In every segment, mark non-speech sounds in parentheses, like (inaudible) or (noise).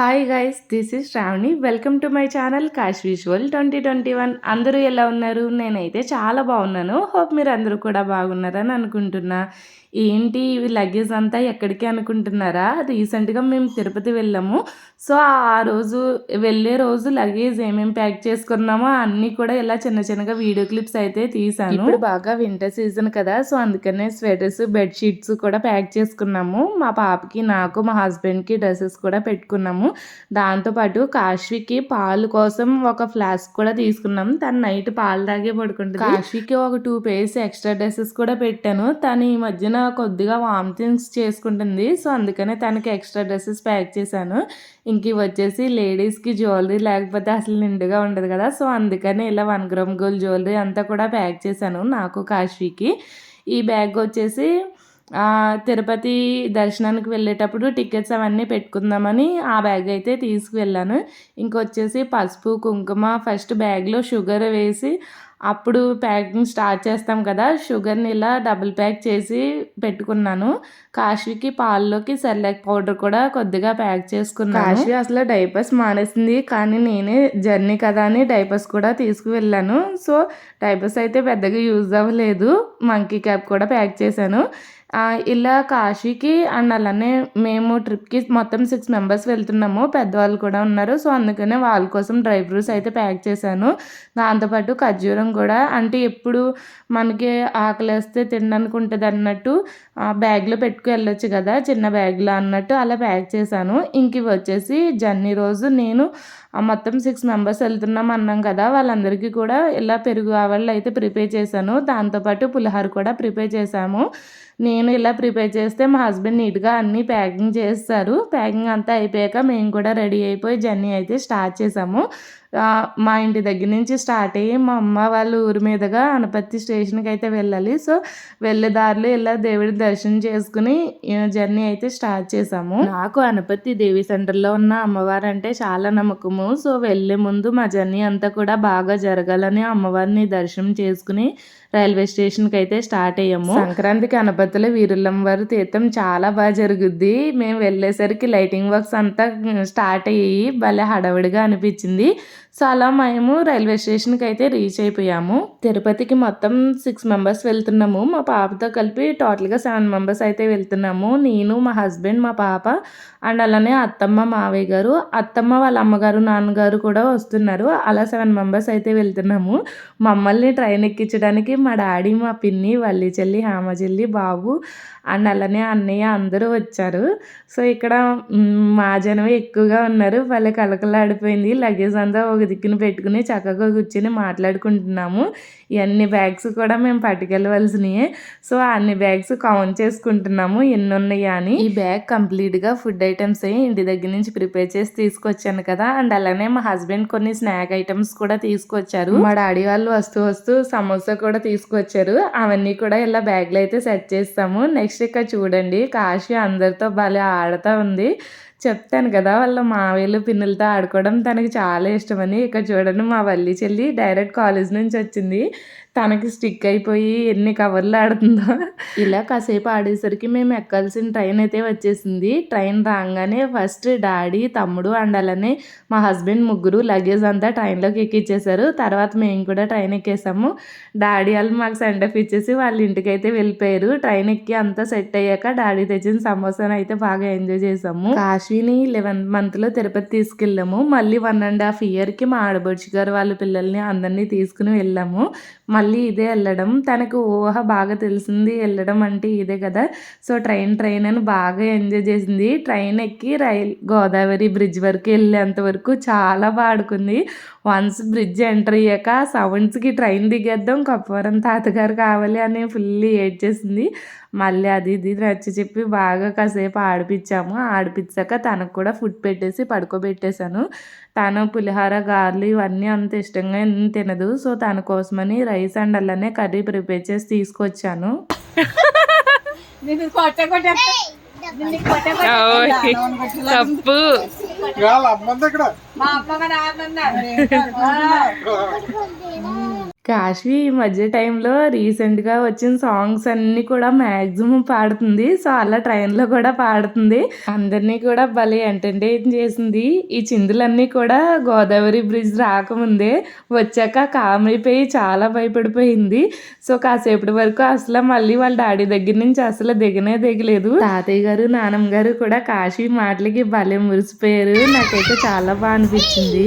Hi guys this is Sravani welcome to my channel Kash visual twenty twenty one అందరూ ఎలా ఉన్నారు? నేనైతే చాలా బాగున్నాను. హోప్ మీరు అందరూ కూడా బాగున్నారని అనుకుంటున్నా. ఏంటి ఇవి లగేజ్ అంతా ఎక్కడికి అనుకుంటున్నారా? రీసెంట్గా మేము తిరుపతి వెళ్ళాము. సో ఆ రోజు వెళ్ళే రోజు లగేజ్ ఏమేమి ప్యాక్ చేసుకున్నామో అన్నీ కూడా ఇలా చిన్న చిన్నగా వీడియో క్లిప్స్ అయితే తీసాను ఇప్పుడు బాగా వింటర్ సీజన్ కదా సో అందుకనే స్వెటర్స్ బెడ్షీట్స్ కూడా ప్యాక్ చేసుకున్నాము. మా పాపకి నాకు మా హస్బెండ్కి డ్రెస్సెస్ కూడా పెట్టుకున్నాము. దాంతోపాటు కాశ్వికి పాలు కోసం ఒక ఫ్లాస్క్ కూడా తీసుకున్నాం తను నైట్ పాలు తాగే పడుకుంటుంది. కాశ్వికి ఒక టూ పేర్స్ ఎక్స్ట్రా డ్రెస్సెస్ కూడా పెట్టాను. తను ఈ మధ్యన కొద్దిగా వామిటింగ్స్ చేసుకుంటుంది. సో అందుకనే తనకి ఎక్స్ట్రా డ్రెస్సెస్ ప్యాక్ చేశాను. ఇంక వచ్చేసి లేడీస్కి జ్యువెలరీ లేకపోతే అసలు నిండుగా ఉండదు కదా. సో అందుకని ఇలా వన్ గ్రామ్ గోల్డ్ జ్యువెలరీ అంతా కూడా ప్యాక్ చేశాను నాకు కాశీకి ఈ బ్యాగ్ వచ్చేసి తిరుపతి దర్శనానికి వెళ్ళేటప్పుడు టికెట్స్ అవన్నీ పెట్టుకుందామని ఆ బ్యాగ్ అయితే తీసుకువెళ్ళాను. ఇంకొచ్చేసి పసుపు కుంకుమ ఫస్ట్ బ్యాగ్లో షుగర్ వేసి అప్పుడు ప్యాకింగ్ స్టార్ట్ చేస్తాం కదా షుగర్ని ఇలా డబుల్ ప్యాక్ చేసి పెట్టుకున్నాను. కాశీకి పాల్లోకి సెర్లాక్ పౌడర్ కూడా కొద్దిగా ప్యాక్ చేసుకున్నాను. కాశీ అసలు డైపర్స్ మానేసింది కానీ నేనే జర్నీ కదా అని డైపర్స్ కూడా తీసుకువెళ్ళాను. సో డైపర్స్ అయితే పెద్దగా యూజ్ అవ్వలేదు. మంకీ క్యాప్ కూడా ప్యాక్ చేశాను. ఇలా కాశీకి అండ్ అలానే మేము ట్రిప్కి మొత్తం సిక్స్ మెంబర్స్ వెళ్తున్నాము. పెద్దవాళ్ళు కూడా ఉన్నారు. సో అందుకనే వాళ్ళ కోసం డ్రై ఫ్రూట్స్ అయితే ప్యాక్ చేశాను. దాంతోపాటు ఖర్జూరం కూడా. అంటే ఎప్పుడు మనకి ఆకలేస్తే తినడానికి ఉంటుంది అన్నట్టు బ్యాగ్లో పెట్టుకు వెళ్ళొచ్చు కదా చిన్న బ్యాగ్లో అన్నట్టు అలా ప్యాక్ చేశాను. ఇంక ఇవి వచ్చేసి జర్నీ రోజు నేను మొత్తం సిక్స్ మెంబర్స్ వెళ్తున్నాం అన్నాం కదా వాళ్ళందరికీ కూడా ఇలా పెరుగు ఆవళ్ళు అయితే ప్రిపేర్ చేశాను. దాంతోపాటు పులిహోర కూడా ప్రిపేర్ చేశాము. నేను ఇలా ప్రిపేర్ చేస్తే మా హస్బెండ్ నీట్గా అన్నీ ప్యాకింగ్ చేస్తారు. ప్యాకింగ్ అంతా అయిపోయాక మేము కూడా రెడీ అయిపోయి జర్నీ అయితే స్టార్ట్ చేసాము. మా ఇంటి దగ్గర నుంచి స్టార్ట్ అయ్యి మా అమ్మ వాళ్ళ ఊరి మీదుగా అనపత్తి స్టేషన్కి అయితే వెళ్ళాలి. సో వెళ్ళే దారిలో ఇలా దేవుడి దర్శనం చేసుకుని జర్నీ అయితే స్టార్ట్ చేసాము నాకు అనపత్తి దేవి సెంటర్లో ఉన్న అమ్మవారు అంటే చాలా నమ్మకము. సో వెళ్ళే ముందు మా జర్నీ అంతా కూడా బాగా జరగాలని అమ్మవారిని దర్శనం చేసుకుని రైల్వే స్టేషన్కి అయితే స్టార్ట్ అయ్యాము. సంక్రాంతికి అనపత్తిలో వీరులమ్మ వారి తీర్థం చాలా బాగా జరుగుద్ది. మేము వెళ్ళేసరికి లైటింగ్ వర్క్స్ అంతా స్టార్ట్ అయ్యి భలే హడావిడిగా అనిపించింది. సో అలా మేము రైల్వే స్టేషన్కి అయితే రీచ్ అయిపోయాము. తిరుపతికి మొత్తం సిక్స్ మెంబర్స్ వెళ్తున్నాము. మా పాపతో కలిపి టోటల్గా సెవెన్ మెంబర్స్ అయితే వెళ్తున్నాము. నేను మా హస్బెండ్ మా పాప అండ్ అలానే అత్తమ్మ మావయ్య గారు. అత్తమ్మ వాళ్ళ అమ్మగారు నాన్నగారు కూడా వస్తున్నారు. అలా సెవెన్ మెంబర్స్ అయితే వెళ్తున్నాము. మమ్మల్ని ట్రైన్ ఎక్కించడానికి మా డాడీ మా పిన్ని వల్లి చెల్లి హేమ చెల్లి బాబు అండ్ అలానే అన్నయ్య అందరూ వచ్చారు. సో ఇక్కడ మ్, మా జనం ఎక్కువగా ఉన్నారు. వాళ్ళ కలకలాడిపోయింది లగేజ్ అంతా ఒక దిక్కున పెట్టుకుని చక్కగా కూర్చొని మాట్లాడుకుంటున్నాము. ఇవన్నీ బ్యాగ్స్ కూడా మేము పట్టుకెళ్ళవలసినవి సో అన్ని బ్యాగ్స్ కౌంట్ చేసుకుంటున్నాము. ఎన్ని ఉన్నాయా అని. ఈ బ్యాగ్ కంప్లీట్గా ఫుడ్ ఐటమ్స్ ఇంటి దగ్గర నుంచి ప్రిపేర్ చేసి తీసుకొచ్చాను కదా. అండ్ అలానే మా హస్బెండ్ కొన్ని స్నాక్ ఐటమ్స్ కూడా తీసుకొచ్చారు. మా డాడీ వాళ్ళు వస్తూ వస్తూ సమోసా కూడా తీసుకొచ్చారు. అవన్నీ కూడా ఇలా బ్యాగ్లో అయితే సెట్ చేస్తాము. నెక్స్ట్ ఇక్కడ చూడండి కాశీ అందరితో భలే ఆడుతూ ఉంది. చెప్తాను కదా వాళ్ళ మావేలు పిన్నులతో ఆడుకోవడం తనకి చాలా ఇష్టమని. ఇక్కడ చూడండి మా వల్లి చెల్లి డైరెక్ట్ కాలేజ్ నుంచి వచ్చింది. తనకి స్టిక్ అయిపోయి ఎన్ని కవర్లు ఆడుతుందో. ఇలా కాసేపు ఆడేసరికి మేము ఎక్కాల్సిన ట్రైన్ అయితే వచ్చేసింది. ట్రైన్ రాగానే ఫస్ట్ డాడీ తమ్ముడు అండ్ అలానే మా హస్బెండ్ ముగ్గురు లగేజ్ అంతా ట్రైన్లోకి ఎక్కిచ్చేసారు తర్వాత మేము కూడా ట్రైన్ ఎక్కేసాము. డాడీ వాళ్ళు మాకు సెండ్ ఆఫ్ ఇచ్చేసి వాళ్ళ ఇంటికి అయితే వెళ్ళిపోయారు. ట్రైన్ ఎక్కి అంతా సెట్ అయ్యాక డాడీ తెచ్చిన సమోసాను అయితే బాగా ఎంజాయ్ చేసాము. అశ్విని లెవెన్త్ మంత్లో తిరుపతి తీసుకెళ్ళాము. మళ్ళీ వన్ అండ్ హాఫ్ ఇయర్కి మా ఆడబడుచు గారు వాళ్ళ పిల్లల్ని అందరినీ తీసుకుని వెళ్ళాము. మళ్ళీ ఇదే వెళ్ళడం. తనకు ఊహ బాగా తెలిసింది వెళ్ళడం అంటే ఇదే కదా. సో ట్రైన్ ట్రైన్ అని బాగా ఎంజాయ్ చేసింది. ట్రైన్ ఎక్కి రైల్ గోదావరి బ్రిడ్జ్ వరకు వెళ్ళేంత వరకు చాలా పాడుకుంది వన్స్ బ్రిడ్జ్ ఎంటర్ అయ్యాక సౌండ్స్కి ట్రైన్ దిగేద్దాం కప్పవరం తాతగారు కావాలి అని ఫుల్ ఏడ్ చేసింది మళ్ళీ అది ఇది నచ్చ చెప్పి బాగా కాసేపు ఆడిపించాము ఆడిపించాక తనకు కూడా ఫుడ్ పెట్టేసి పడుకోబెట్టేశాను. తను పులిహోర గారెలు ఇవన్నీ అంత ఇష్టంగా తినదు. సో తన కోసమని రైస్ అండ్ అలానే కర్రీ ప్రిపేర్ చేసి తీసుకొచ్చాను. నిన్ను కొట్ట కొట్టేస్తా. నిన్ను కొట్ట కొట్టేస్తా. తప్పు. మా అమ్మగా (laughs) కాశ్వి కాశీ ఈ మధ్య టైంలో రీసెంట్‌గా వచ్చిన సాంగ్స్ అన్నీ కూడా మ్యాక్సిమం పాడుతుంది. సో, అలా ట్రైన్‌లో కూడా పాడుతుంది. అందరినీ కూడా భలే ఎంటర్‌టైన్ చేసింది. ఈ చిందులన్నీ కూడా గోదావరి బ్రిడ్జ్ రాకముందే వచ్చాక కామ్ అయిపోయి చాలా భయపడిపోయింది. సో, కాసేపటి వరకు అసలు మళ్ళీ వాళ్ళ డాడీ దగ్గర నుంచి అసలు దిగనే దిగలేదు. తాతయ్య గారు, నానమ్మ గారు కూడా కాశీ మాటలకి భలే మురిసిపోయారు. నాకైతే చాలా బాగా అనిపించింది.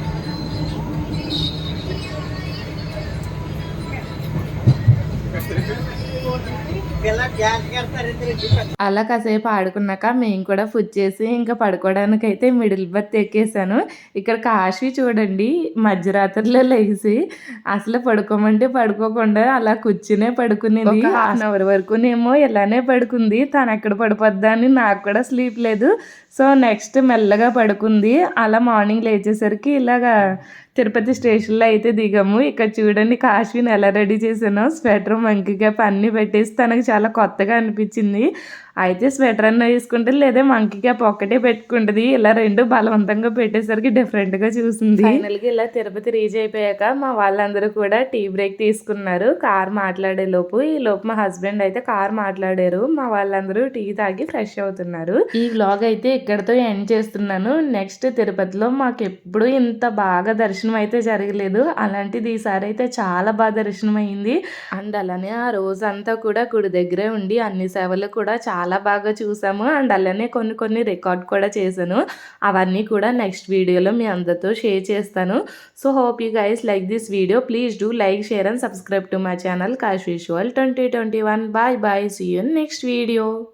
అలా కాసేపు ఆడుకున్నాక మేము కూడా ఫుడ్ చేసి ఇంకా పడుకోవడానికైతే మిడిల్ బర్త్ ఎక్కేసాను. ఇక్కడ కాశీ చూడండి మధ్యరాత్రిలో లెగిసి అసలు పడుకోమంటే పడుకోకుండా అలా కూర్చునే పడుకునేది. హాఫ్ అన్ అవర్ వరకునేమో ఇలానే పడుకుంది. తనెక్కడ పడిపోద్దా అని నాకు కూడా స్లీప్ లేదు. సో, నెక్స్ట్ మెల్లగా పడుకుంది. అలా మార్నింగ్ లేచేసరికి ఇలాగా తిరుపతి స్టేషన్‌లో అయితే దిగాము. ఇక్కడ చూడండి కాశీని ఎలా రెడీ చేశానో స్వెటర్, మంకి క్యాప్ అన్నీ పెట్టేసి తనకి చాలా కొత్తగా అనిపించింది. అయితే స్వెటర్ అన్న వేసుకుంటది లేదా మంకీ క్యాప్ ఒక్కటే పెట్టుకుంటుంది ఇలా రెండు బలవంతంగా పెట్టేసరికి డిఫరెంట్‌గా చూసింది. ఫైనల్‌గా ఇలా తిరుపతి రీచ్ అయిపోయాక మా వాళ్ళందరూ కూడా టీ బ్రేక్ తీసుకున్నారు. కార్ మాట్లాడే లోపు ఈ లోపు మా హస్బెండ్ అయితే కార్ మాట్లాడారు. మా వాళ్ళందరూ టీ తాగి ఫ్రెష్ అవుతున్నారు. ఈ వ్లాగ్ అయితే ఇక్కడితో ఎండ్ చేస్తున్నాను. నెక్స్ట్ తిరుపతిలో మాకెప్పుడు ఇంత బాగా దర్శనం అయితే జరగలేదు. అలాంటిది ఈసారి అయితే చాలా బాగా దర్శనం అయింది. అండ్ అలానే ఆ రోజంతా కూడా గుడి దగ్గరే ఉండి అన్ని సేవలు కూడా చాలా చాలా బాగా చూసాము. అండ్ అలానే కొన్ని కొన్ని రికార్డ్ కూడా చేశాను. అవన్నీ కూడా నెక్స్ట్ వీడియోలో మీ అందరితో షేర్ చేస్తాను. So, hope you guys like this video. Please do like, share and subscribe to my channel Kash visual 2021. Bye bye. See you next video.